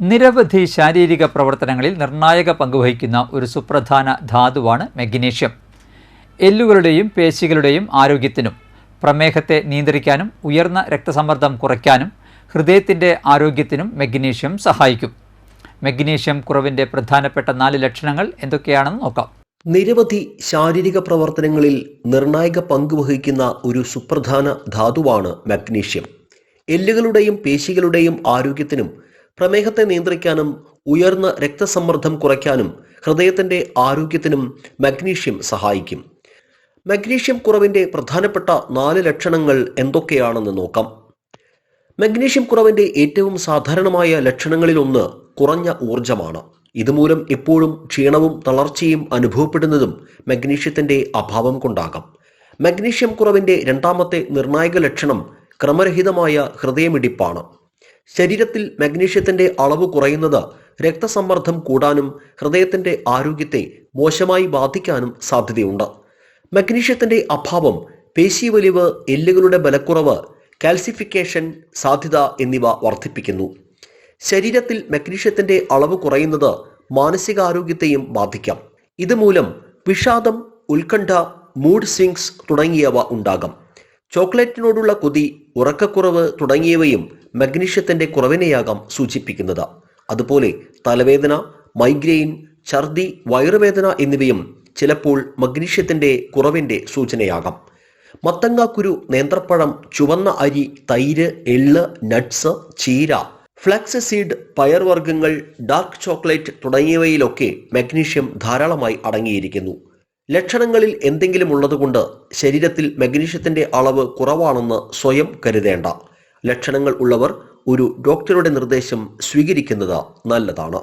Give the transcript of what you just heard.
നിരവധി ശാരീരിക പ്രവർത്തനങ്ങളിൽ നിർണായക പങ്കുവഹിക്കുന്ന ഒരു സുപ്രധാന ധാതുവാണ് മെഗ്നീഷ്യം. എല്ലുകളുടെയും പേശികളുടെയും ആരോഗ്യത്തിനും പ്രമേഹത്തെ നിയന്ത്രിക്കാനും ഉയർന്ന രക്തസമ്മർദ്ദം കുറയ്ക്കാനും ഹൃദയത്തിന്റെ ആരോഗ്യത്തിനും മെഗ്നീഷ്യം സഹായിക്കും. മെഗ്നീഷ്യം കുറവിന്റെ പ്രധാനപ്പെട്ട നാല് ലക്ഷണങ്ങൾ എന്തൊക്കെയാണെന്ന് നോക്കാം. നിരവധി ശാരീരിക പ്രവർത്തനങ്ങളിൽ നിർണായക പങ്കുവഹിക്കുന്ന ഒരു സുപ്രധാന ധാതുവാണ് മഗ്നീഷ്യം. എല്ലുകളുടെയും പേശികളുടെയും ആരോഗ്യത്തിനും പ്രമേഹത്തെ നിയന്ത്രിക്കാനും ഉയർന്ന രക്തസമ്മർദ്ദം കുറയ്ക്കാനും ഹൃദയത്തിന്റെ ആരോഗ്യത്തിനും മഗ്നീഷ്യം സഹായിക്കും. മഗ്നീഷ്യം കുറവിന്റെ പ്രധാനപ്പെട്ട നാല് ലക്ഷണങ്ങൾ എന്തൊക്കെയാണെന്ന് നോക്കാം. മഗ്നീഷ്യം കുറവിന്റെ ഏറ്റവും സാധാരണമായ ലക്ഷണങ്ങളിലൊന്ന് കുറഞ്ഞ ഊർജമാണ് ഇതുമൂലം എപ്പോഴും ക്ഷീണവും തളർച്ചയും അനുഭവപ്പെടുന്നതും മഗ്നീഷ്യത്തിന്റെ അഭാവം കൊണ്ടാകാം. മഗ്നീഷ്യം കുറവിന്റെ രണ്ടാമത്തെ നിർണായക ലക്ഷണം ക്രമരഹിതമായ ഹൃദയമിടിപ്പാണ്. ശരീരത്തിൽ മഗ്നീഷ്യത്തിന്റെ അളവ് കുറയുന്നത് രക്തസമ്മർദ്ദം കൂടാനും ഹൃദയത്തിന്റെ ആരോഗ്യത്തെ മോശമായി ബാധിക്കാനും സാധ്യതയുണ്ട്. മഗ്നീഷ്യത്തിന്റെ അഭാവം പേശീവലിവ് എല്ലുകളുടെ ബലക്കുറവ് കാൽസിഫിക്കേഷൻ സാധ്യത എന്നിവ വർദ്ധിപ്പിക്കുന്നു. ശരീരത്തിൽ മഗ്നീഷ്യത്തിന്റെ അളവ് കുറയുന്നത് മാനസികാരോഗ്യത്തെയും ബാധിക്കാം. ഇതുമൂലം വിഷാദം ഉത്കണ്ഠ മൂഡ് സ്വിങ്സ് തുടങ്ങിയവ ഉണ്ടാകാം. ചോക്ലേറ്റിനോടുള്ള കൊതി ഉറക്കക്കുറവ് തുടങ്ങിയവയും മഗ്നീഷ്യത്തിന്റെ കുറവിനെയാകാം സൂചിപ്പിക്കുന്നത്. അതുപോലെ തലവേദന മൈഗ്രെയിൻ ഛർദി വയറുവേദന എന്നിവയും ചിലപ്പോൾ മഗ്നീഷ്യത്തിന്റെ കുറവിന്റെ സൂചനയാകാം. മത്തങ്ങാക്കുരു നേന്ത്രപ്പഴം ചുവന്ന അരി തൈര് എള്ള് നട്ട്സ് ചീര ഫ്ലാക്സ് സീഡ് പയർവർഗങ്ങൾ ഡാർക്ക് ചോക്ലേറ്റ് തുടങ്ങിയവയിലൊക്കെ മഗ്നീഷ്യം ധാരാളമായി അടങ്ങിയിരിക്കുന്നു. ലക്ഷണങ്ങളിൽ എന്തെങ്കിലും ഉള്ളതുകൊണ്ട് ശരീരത്തിൽ മഗ്നീഷ്യത്തിന്റെ അളവ് കുറവാണെന്ന് സ്വയം കരുതേണ്ട. ലക്ഷണങ്ങൾ ഉള്ളവർ ഒരു ഡോക്ടറുടെ നിർദ്ദേശം സ്വീകരിക്കുന്നത് നല്ലതാണ്.